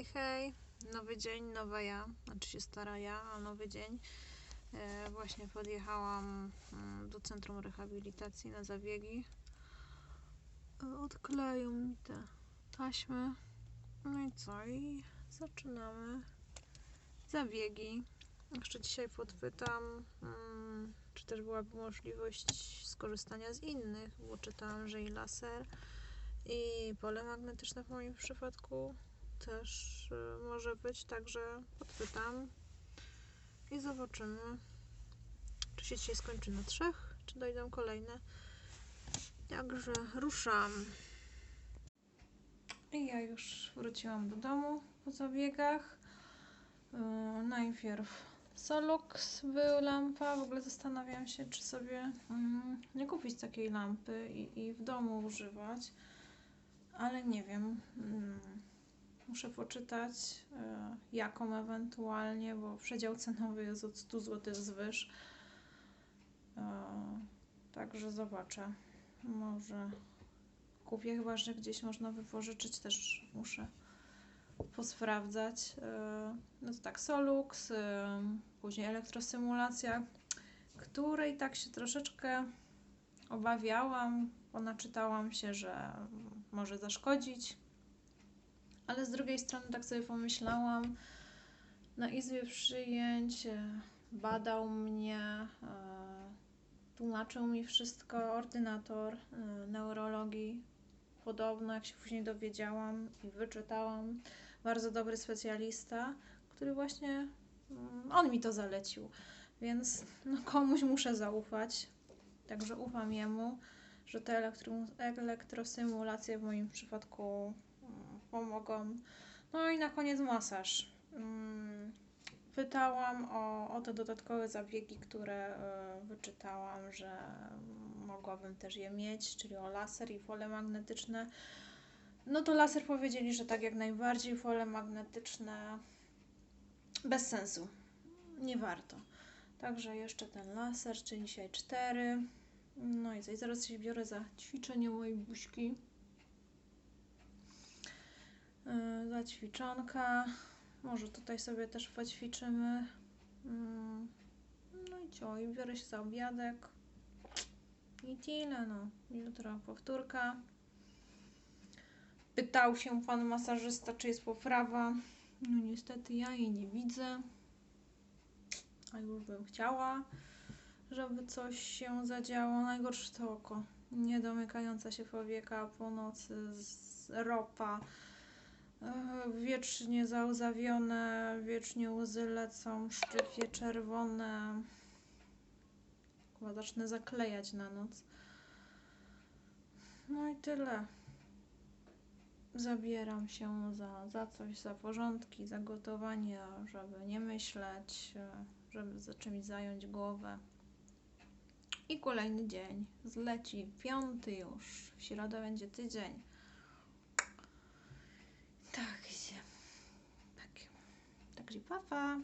Hej, hej, nowy dzień, nowa ja, znaczy się stara ja, a nowy dzień. E, właśnie podjechałam mm, do Centrum Rehabilitacji na zabiegi. E, odkleją mi te taśmy. No i co? I zaczynamy zabiegi. Jeszcze dzisiaj podpytam, mm, czy też byłaby możliwość skorzystania z innych, bo czytałam, że i laser, i pole magnetyczne w moim przypadku też y, może być, także podpytam i zobaczymy, czy się dzisiaj skończy na trzech, czy dojdą kolejne. Także ruszam. I ja już wróciłam do domu po zabiegach. Yy, najpierw Solux był lampa. W ogóle zastanawiam się, czy sobie mm, nie kupić takiej lampy i, i w domu używać, ale nie wiem. Mm, Muszę poczytać, e, jaką ewentualnie, bo przedział cenowy jest od 100 zł zwyż. E, Także zobaczę. Może kupię, chyba że gdzieś można wypożyczyć, też muszę posprawdzać. E, No to tak, Solux, później elektrosymulacja, której tak się troszeczkę obawiałam, bo naczytałam się, że może zaszkodzić. Ale z drugiej strony tak sobie pomyślałam, na izbie przyjęć e, badał mnie, e, tłumaczył mi wszystko ordynator e, neurologii. Podobno, jak się później dowiedziałam i wyczytałam, bardzo dobry specjalista, który właśnie mm, on mi to zalecił. Więc no, komuś muszę zaufać. Także ufam jemu, że te elektro, elektrosymulacje w moim przypadku pomogą. No i na koniec masaż. Mm, Pytałam o, o te dodatkowe zabiegi, które y, wyczytałam, że mogłabym też je mieć, czyli o laser i fole magnetyczne. No to laser powiedzieli, że tak jak najbardziej, fole magnetyczne bez sensu. Nie warto. Także jeszcze ten laser, czyli dzisiaj cztery. No i zaraz się biorę za ćwiczenie mojej buźki. Yy, za ćwiczonka. Może tutaj sobie też poćwiczymy. Mm, No i co? I biorę się za obiadek. I tyle, no. Jutro powtórka. Pytał się pan masażysta, czy jest poprawa. No niestety ja jej nie widzę. A już bym chciała, żeby coś się zadziało. Najgorsze to oko. Niedomykająca się powieka po nocy, ropa. E, Wiecznie załzawione, wiecznie łzy lecą, szczypie czerwone. Chyba zacznę zaklejać na noc. No i tyle. Zabieram się za, za coś, za porządki, za gotowanie, żeby nie myśleć, e, żeby za czymś zająć głowę. I kolejny dzień zleci, piąty już. W środę będzie tydzień. Papa.